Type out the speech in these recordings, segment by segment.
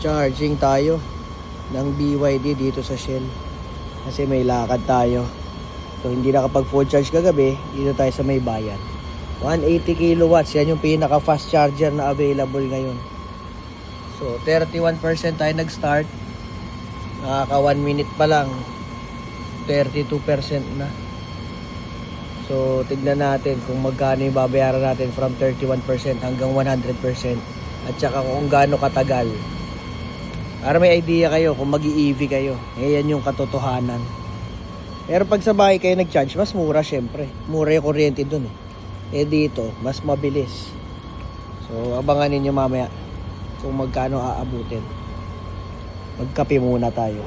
Charging tayo ng BYD dito sa Shell. Kasi may lakad tayo. So hindi nakapag full charge kagabi, dito tayo sa may bayan. 180 kilowatts, yan yung pinaka fast charger na available ngayon. So 31% tayo nag-start. Nakaka 1 minute pa lang. 32% na. So tignan natin kung magkano yung babayaran natin from 31% hanggang 100% at saka kung gaano katagal. Para may idea kayo kung mag ev kayo. Yan yung katotohanan. Pero pag sa bahay kayo nag-charge, mas mura syempre. Mura yung kuryente dun eh. Eh dito, mas mabilis. So abangan ninyo mamaya kung magkano aabutin. Magkape muna tayo.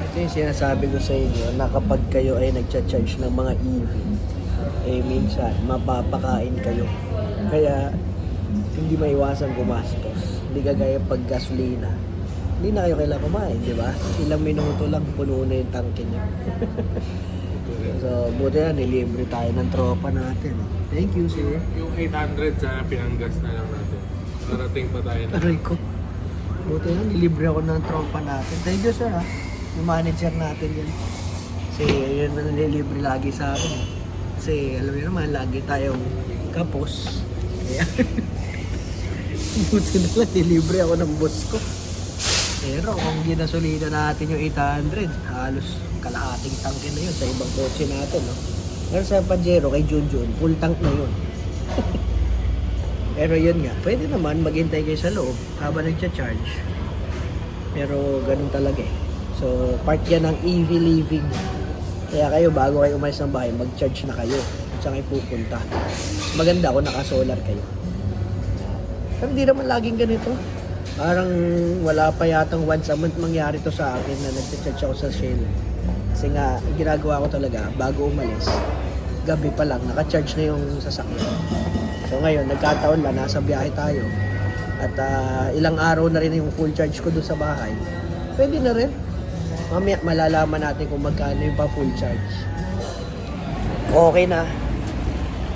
Ito yung sinasabi ko sa inyo na kapag kayo ay nagcha-charge ng mga EV, eh minsan mapapakain kayo. Kaya hindi maiwasan gumastos. Hindi kagaya pag gasolina. Hindi na kayo kailangan kumain, di ba? Ilang minuto lang puno na yung tangke niyo. so, buti na nilibre tayo ng tropa natin. Thank you, sir. Yung 800 sana pinanggas na lang natin. Narating pa tayo na. Aray ko. Buti na, nilibre ako ng tropa natin. Thank you, sir, ha? Yung manager natin yan. Kasi yun na nililibre lagi sa akin. Kasi alam niyo naman, lagi tayong kapos. Kaya, buti na lang, nilibre ako ng boss ko. Pero kung ginasolina natin yung 800, halos kalahating tangke na yun sa ibang kotse natin, no? Pero sa Pajero, kay Junjun, full tank na yun. Pero yun nga, pwede naman maghintay kayo sa loob habang nagcha-charge. Pero ganun talaga eh. So, part yan ng EV living. Kaya kayo, bago kayo umalis ng bahay, mag-charge na kayo. At saan kayo pupunta. Maganda kung naka-solar kayo. Pero hindi naman laging ganito. Parang wala pa yatang once a month mangyari to sa akin na nagcha-charge ako sa Shell. Kasi nga, ginagawa ko talaga, bago umalis, gabi pa lang, naka-charge na yung sasakyan. So ngayon, nagkataon ba, nasa biyahe tayo. At ah, ilang araw na rin yung full charge ko doon sa bahay. Pwede na rin. Mamaya malalaman natin kung magkano yung pa full charge. Okay na.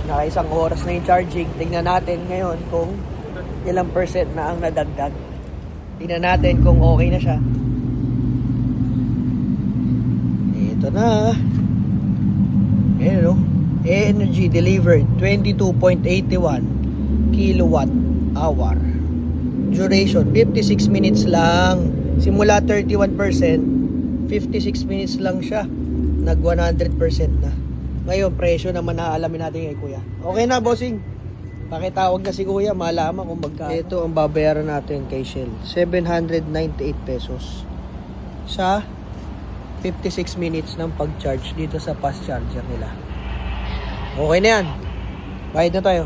Naka isang oras na yung charging. Tingnan natin ngayon kung ilang percent na ang nadagdag. Tingnan natin kung okay na siya. Ito na. Ayan o. Energy delivered 22.81 kilowatt hour. Duration 56 minutes lang. Simula 31%, 56 minutes lang siya. Nag 100% na. Ngayon, presyo naman naalamin natin kay Kuya. Okay na, bossing. Pakitawag na si Kuya, malaman kung magkano. Ito ang babayaran natin kay Shell. 798 pesos. Sa 56 minutes ng pag-charge dito sa fast charger nila. Okay na yan. Bayad na tayo.